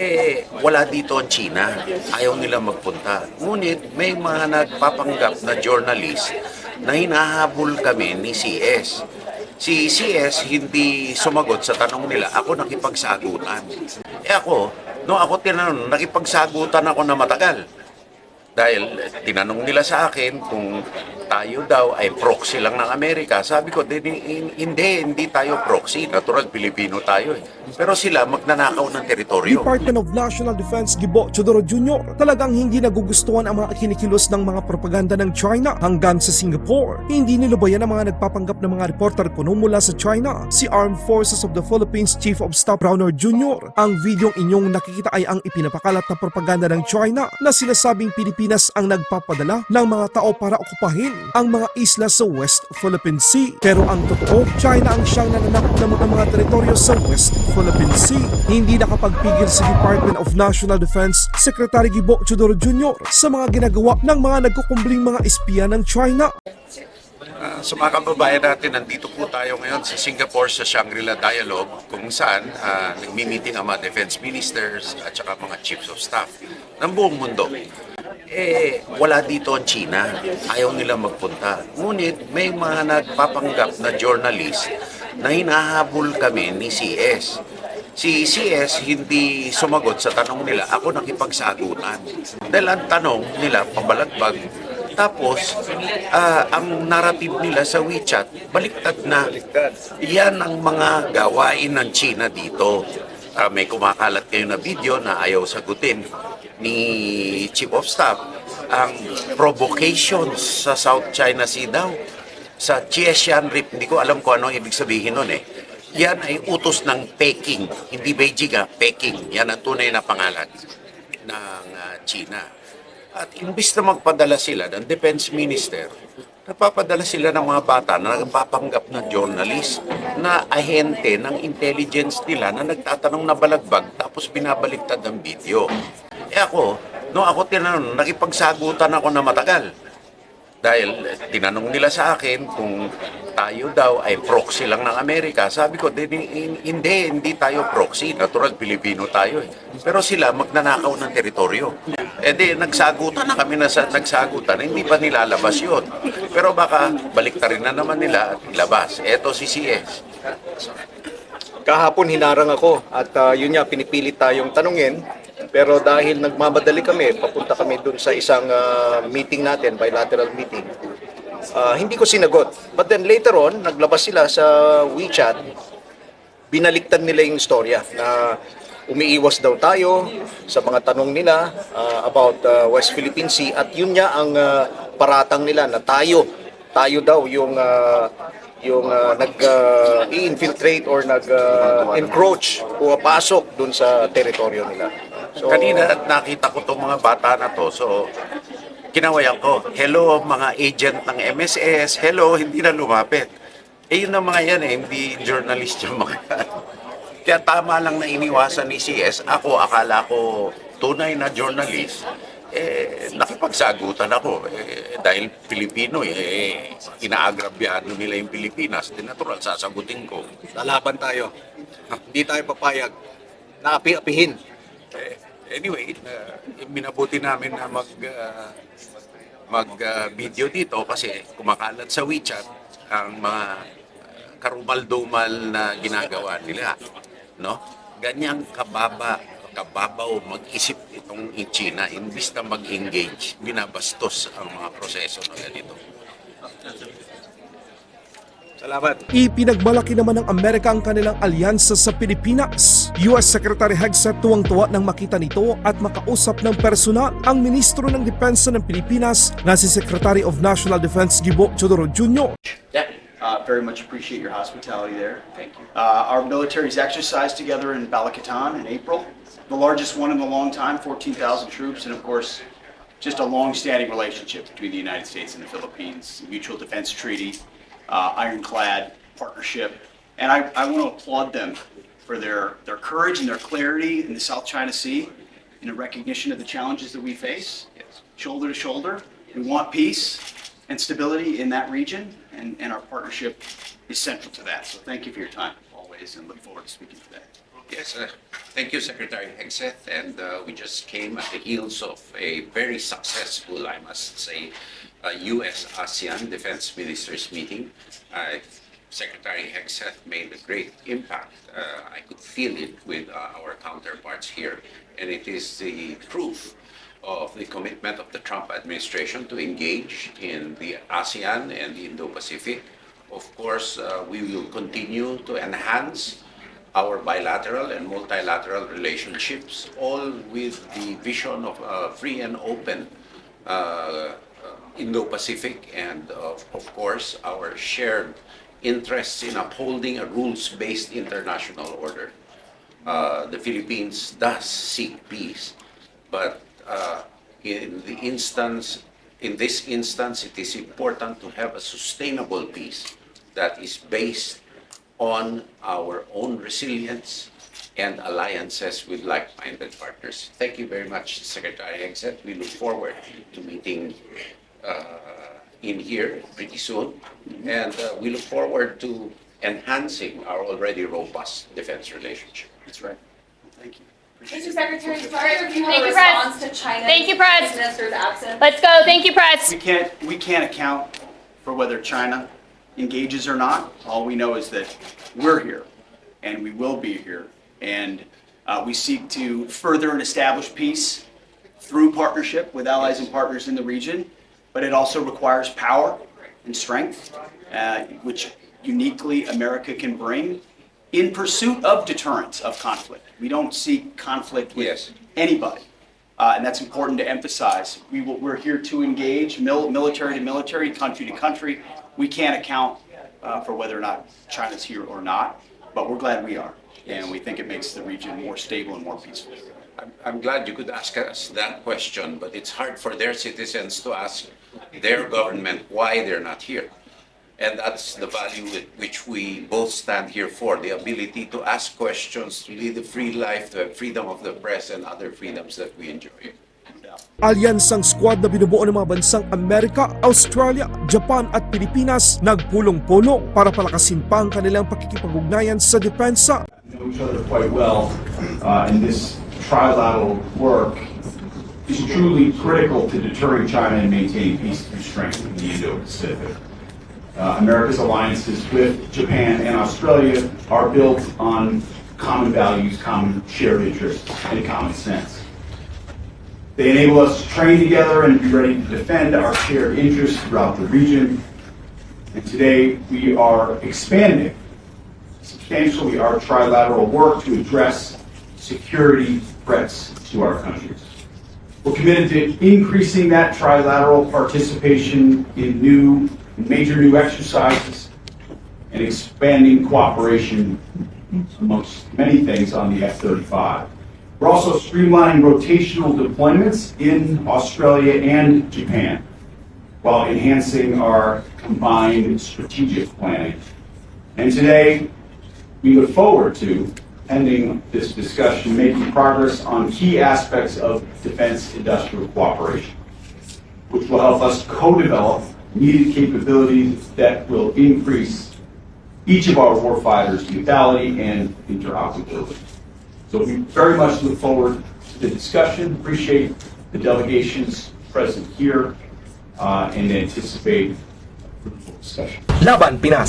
Eh, wala dito ang China. Ayaw nila magpunta. Ngunit may mga nagpapanggap na journalist na hinahabol kami ni CS. Si CS hindi sumagot sa tanong nila. Ako nakipagsagutan. Eh ako, no ako tinanong, nakipagsagutan ako na matagal. Dahil eh, tinanong nila sa akin kung tayo daw ay proxy lang ng Amerika. Sabi ko, "Di- di- hindi, hindi tayo proxy. Natural, Pilipino tayo eh. Pero sila magnanakaw ng teritoryo. Department of National Defense Gibo Chodoro Jr. talagang hindi nagugustuhan ang mga kinikilos ng mga propaganda ng China hanggang sa Singapore. Hindi nilubayan ang mga nagpapanggap ng mga reporter kuno mula sa China. Si Armed Forces of the Philippines Chief of Staff Browner Jr. Ang videong inyong nakikita ay ang ipinapakalat na propaganda ng China na sinasabing Pilipinas ang nagpapadala ng mga tao para okupahin ang mga isla sa West Philippine Sea. Pero ang totoo, China ang siyang nananakop ng mga, mga teritoryo sa West Philippine Sea. Hindi nakapagpigil si Department of National Defense Secretary Gibo Chodoro Jr. sa mga ginagawa ng mga nagkukumbling mga espiya ng China. Ah, sa mga kababayan natin, nandito po tayo ngayon sa Singapore sa Shangri-La Dialogue kung saan ah, nagmi-meeting ang mga defense ministers at saka mga chiefs of staff ng buong mundo. Eh, wala dito ang China. Ayaw nila magpunta. Ngunit may mga nagpapanggap na journalist na hinahabol kami ni CS. Si CS hindi sumagot sa tanong nila. Ako nakipagsagutan. Dahil ang tanong nila, pabalagbag, tapos, ah, ang narrative nila sa WeChat, baliktad na. Yan ang mga gawain ng China dito. Ah, may kumakalat kayo na video na ayaw sagutin ni Chief of Staff ang provocations sa South China Sea daw. Sa Chiesian Reef, hindi ko alam kung ano ibig sabihin nun eh. Yan ay utos ng Peking, hindi Beijing ah, Peking. Yan ang tunay na pangalan ng ah, China. At imbis na magpadala sila ng defense minister, nagpapadala sila ng mga bata na nagpapanggap na journalist na ahente ng intelligence nila na nagtatanong na balagbag tapos binabaliktad ang video. Ako, no ako tinanong, nakipagsagutan ako na matagal. Dahil eh, tinanong nila sa akin kung tayo daw ay proxy lang ng Amerika. Sabi ko, "Di- di- hindi, hindi tayo proxy. Natural, Pilipino tayo eh. Pero sila magnanakaw ng teritoryo. Eh di, nagsagutan na kami na sa, nagsagutan. Hindi pa nilalabas yun. Pero baka baliktarin na naman nila at ilabas. Eto si CS. kahapon hinarang ako at ah, yun nga pinipilit tayong tanungin pero dahil nagmamadali kami papunta kami dun sa isang ah, meeting natin bilateral meeting ah, hindi ko sinagot but then later on naglabas sila sa WeChat binaliktad nila yung istorya na umiiwas daw tayo sa mga tanong nila ah, about ah, West Philippine Sea at yun nga ang ah, paratang nila na tayo tayo daw yung ah, yung ah, nag ah, i-infiltrate or nag ah, encroach pumapasok dun sa teritoryo nila. So, Kanina nakita ko itong mga bata na to. So, kinawayan ko, hello mga agent ng MSS, hello, hindi na lumapit. Eh yun ang mga yan eh, hindi journalist yung mga yan. Kaya tama lang na iniwasan ni CS. Ako, akala ko tunay na journalist. Eh, nakipagsagutan ako. Eh, dahil Pilipino eh, inaagrabyado nila yung Pilipinas. Di natural, sasagutin ko. lalaban tayo. Hindi tayo papayag na api-apihin. Eh, anyway, uh, minabuti namin na mag uh, mag uh, video dito kasi kumakalat sa WeChat ang mga karumal-dumal na ginagawa nila, no? Ganyang kababa kababaw mag-isip itong in China imbis na mag-engage, binabastos ang mga proseso na ganito. Salamat. Ipinagmalaki naman ng Amerika ang kanilang alyansa sa Pilipinas. US Secretary Hegseth tuwang-tuwa nang makita nito at makausap ng personal ang Ministro ng Depensa ng Pilipinas na si Secretary of National Defense Gibo Chodoro Jr. Yeah, uh, very much appreciate your hospitality there. Thank you. Uh, our militaries exercised together in Balakatan in April, the largest one in a long time, 14,000 troops, and of course, just a long-standing relationship between the United States and the Philippines, mutual defense treaty, uh, ironclad partnership, and I, I want to applaud them for their, their courage and their clarity in the South China Sea, in a recognition of the challenges that we face, shoulder to shoulder. We want peace and stability in that region, and, and our partnership is central to that. So thank you for your time always, and look forward to speaking today. Yes, uh, thank you, Secretary Hegseth. And uh, we just came at the heels of a very successful, I must say, uh, U.S. ASEAN Defense Ministers meeting. Uh, Secretary Hegseth made a great impact. Uh, I could feel it with uh, our counterparts here. And it is the proof of the commitment of the Trump administration to engage in the ASEAN and the Indo-Pacific. Of course, uh, we will continue to enhance our bilateral and multilateral relationships, all with the vision of a free and open uh, uh, Indo-Pacific and of, of course our shared interests in upholding a rules-based international order. Uh, the Philippines does seek peace, but uh, in the instance, in this instance, it is important to have a sustainable peace that is based on our own resilience and alliances with like-minded partners. Thank you very much, Secretary Hegseth. We look forward to meeting uh, in here pretty soon. And uh, we look forward to enhancing our already robust defense relationship. That's right. Thank you. Appreciate Mr. Secretary, sorry if you Thank have a you, Press. response to China's Thank you, Press. minister's absence. Let's go. Thank you, press. We can't, we can't account for whether China engages or not. All we know is that we're here and we will be here. And uh, we seek to further and establish peace through partnership with allies and partners in the region. But it also requires power and strength, uh, which uniquely America can bring in pursuit of deterrence of conflict. We don't seek conflict Yes. with anybody. Uh, and that's important to emphasize. We will, we're here to engage mil- military to military, country to country. We can't account uh, for whether or not China's here or not, but we're glad we are. And we think it makes the region more stable and more peaceful. I'm, I'm glad you could ask us that question, but it's hard for their citizens to ask their government why they're not here. And that's the value with which we both stand here for, the ability to ask questions, to lead a free life, to have freedom of the press and other freedoms that we enjoy. Alyansang squad na binubuo ng mga bansang Amerika, Australia, Japan at Pilipinas nagpulong-pulong para palakasin pa ang kanilang pakikipag-ugnayan sa depensa. know each other quite well, uh, and this trilateral work is truly critical to deterring China and maintaining peace through strength in the Indo-Pacific. Uh, America's alliances with Japan and Australia are built on common values, common shared interests, and common sense. They enable us to train together and be ready to defend our shared interests throughout the region. And today, we are expanding substantially our trilateral work to address security threats to our countries. We're committed to increasing that trilateral participation in new, major new exercises and expanding cooperation amongst many things on the F-35. We're also streamlining rotational deployments in Australia and Japan while enhancing our combined strategic planning. And today, we look forward to, pending this discussion, making progress on key aspects of defense industrial cooperation, which will help us co-develop needed capabilities that will increase each of our warfighters' lethality and interoperability. So we very much look forward to the discussion, appreciate the delegations present here, uh, and anticipate fruitful discussion.